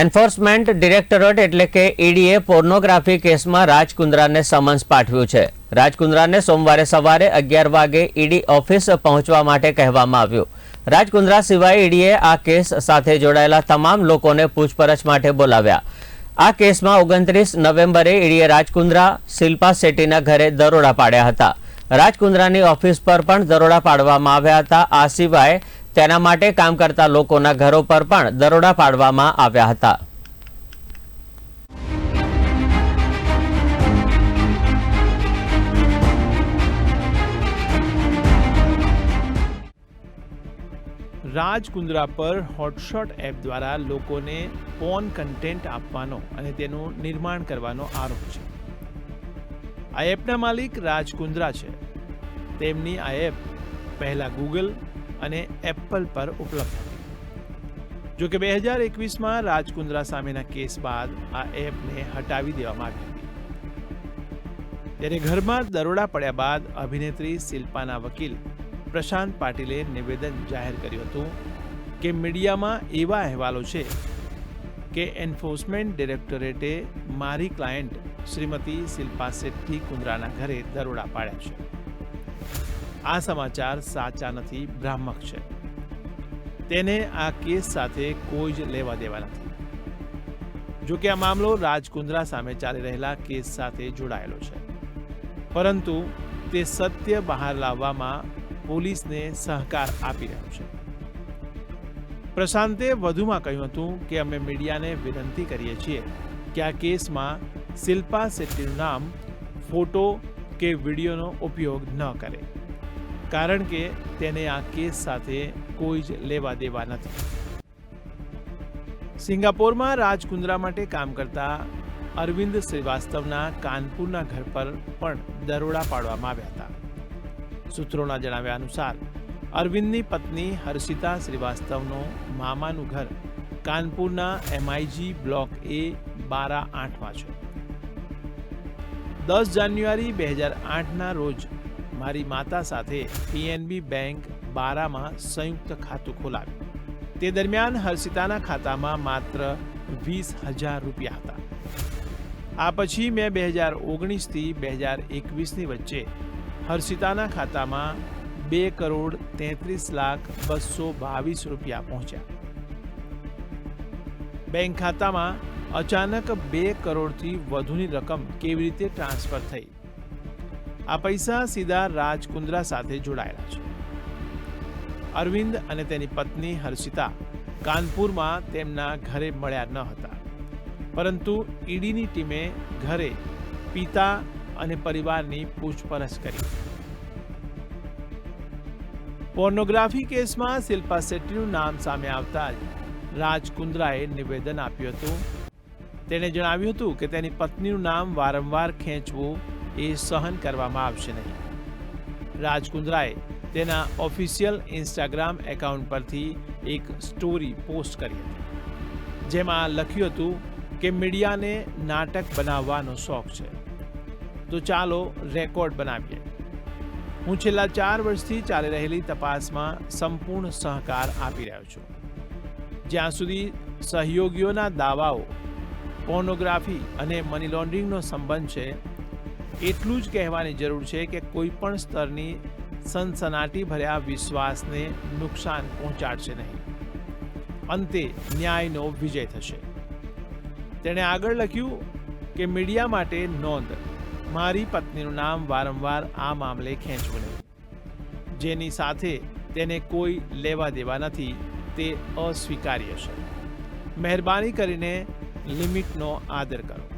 Enforcement directorate એટલે કે ઈડીએ pornography કેસમાં રાજકુંદ્રાને સમન્સ પાઠવ્યું છે. રાજકુંદ્રાને સોમવારે સવારે અગિયાર વાગે ઈડી ઓફિસ પહોંચવા માટે કહેવામાં આવ્યું. રાજકુંદ્રા સિવાય ઈડીએ આ કેસ સાથે જોડાયેલા તમામ લોકોને પૂછપરછ માટે બોલાવ્યા. આ કેસમાં ઓગણત્રીસ નવેમ્બરે ઈડીએ રાજકુંદ્રા શિલ્પા શેટ્ટીના ઘરે દરોડા પાડ્યા હતા. રાજકુંદ્રાની ઓફિસ પર પણ દરોડા પાડવામાં આવ્યા હતા. આ સિવાય તેના માટે કામ કરતા લોકોના ઘરો પર પણ દરોડા પાડવામાં આવ્યા હતા. રાજકુંદ્રા પર હોટશોટ એપ દ્વારા લોકોને પોન કન્ટેન્ટ આપવાનો અને તેનું નિર્માણ કરવાનો આરોપ છે. આ એપના માલિક રાજકુંદ્રા છે. તેમની આ એપ પહેલા ગૂગલ અને એપલ પર ઉપલબ્ધ હતી. જો કે બે હજાર એકવીસમાં રાજ કુંદ્રા સામેના કેસ બાદ આ એપને હટાવી દેવામાં આવી હતી. ત્યારે ઘરમાં દરોડા પડ્યા બાદ અભિનેત્રી શિલ્પાના વકીલ પ્રશાંત પાટીલે નિવેદન જાહેર કર્યું હતું કે મીડિયામાં એવા અહેવાલો છે કે એન્ફોર્સમેન્ટ ડિરેક્ટોરેટે મારી ક્લાયન્ટ શ્રીમતી શિલ્પા શેટ્ટી કુંદ્રાના ઘરે દરોડા પાડ્યા છે. આ સમાચાર સાચા નથી, ભ્રામક છે. તેને આ કેસ સાથે કોઈ જ લેવા દેવા નથી. જો કે આ મામલો રાજકુંદ્રા સામે ચાલી રહેલા કેસ સાથે જોડાયેલો છે. પરંતુ તે સત્ય બહાર લાવવામાં પોલીસને સહકાર આપી રહ્યો છે. પ્રશાંતે વધુમાં કહ્યું હતું કે અમે મીડિયાને વિનંતી કરીએ છીએ કે આ કેસમાં શિલ્પા શેટ્ટીનું નામ, ફોટો કે વિડીયોનો ઉપયોગ ન કરે. કારણ કે તેને આ કેસ સાથે કોઈ જ લેવા દેવા નથી. સિંગાપોરમાં રાજકુંદ્રા માટે કામ કરતા અરવિંદ શ્રીવાસ્તવના કાનપુરના ઘર પર પણ દરોડા પાડવામાં આવ્યા હતા. સૂત્રોના જણાવ્યા અનુસાર, અરવિંદની પત્ની હર્ષિતા શ્રીવાસ્તવનો મામાનું ઘર કાનપુરના એમઆઈજી બ્લોક એ બારા આઠમાં છે. દસ જાન્યુઆરી બે હજાર આઠના રોજ મારી માતા સાથે પીએનબી બેંક બારામાં સંયુક્ત ખાતું ખોલાવ્યું તે દરમિયાન હર્ષિતાના ખાતામાં માત્ર વીસ હજાર રૂપિયા હતા આ પછી મેં બે હજાર ઓગણીસથી બે હજાર એકવીસની વચ્ચે હર્ષિતાના ખાતામાં બે કરોડ તેત્રીસ લાખ બસો બાવીસ રૂપિયા પહોંચ્યા બેંક ખાતામાં અચાનક બે કરોડથી વધુની રકમ કેવી રીતે ટ્રાન્સફર થઈ આ પૈસા સીધા રાજ કુંદ્રા સાથે જોડાયેલા છે. અરવિંદ અને તેની પત્ની હર્ષિતા કાનપુરમાં તેમના ઘરે મળ્યા ન હતા. પરંતુ ઈડીની ટીમે ઘરે પિતા અને પરિવારની પૂછપરછ કરી. પોર્નોગ્રાફી કેસમાં શિલ્પા શેટ્ટીનું નામ સામે આવતા જ રાજ કુંદ્રાએ નિવેદન આપ્યું હતું. તેણે જણાવ્યું હતું કે તેની પત્નીનું નામ વારંવાર ખેંચવું એ સહન કરવામાં આવશે નહીં. રાજકુંદ્રાએ તેના ઓફિશિયલ ઇન્સ્ટાગ્રામ એકાઉન્ટ પરથી એક સ્ટોરી પોસ્ટ કરી હતી, જેમાં લખ્યું હતું કે મીડિયાને નાટક બનાવવાનો શોખ છે. તો ચાલો રેકોર્ડ બનાવીએ. હું છેલ્લા ચાર વર્ષથી ચાલી રહેલી તપાસમાં સંપૂર્ણ સહકાર આપી રહ્યો છું. જ્યાં સુધી સહયોગીઓના દાવાઓ, પોર્નોગ્રાફી અને મની લોન્ડરિંગનો સંબંધ છે એટલું જ કહેવાની જરૂર છે કે કોઈ પણ સ્તરની સનસનાટી ભર્યા વિશ્વાસને નુકસાન પહોંચાડશે નહીં. અંતે ન્યાયનો વિજય થશે. તેણે આગળ લખ્યું કે મીડિયા માટે નોંધ. મારી પત્નીનું નામ વારંવાર આ મામલે ખેંચવું જેની સાથે તેને કોઈ લેવા દેવા નથી, તે અસ્વીકાર્ય છે. મહેરબાની કરીને લિમિટનો આદર કરો.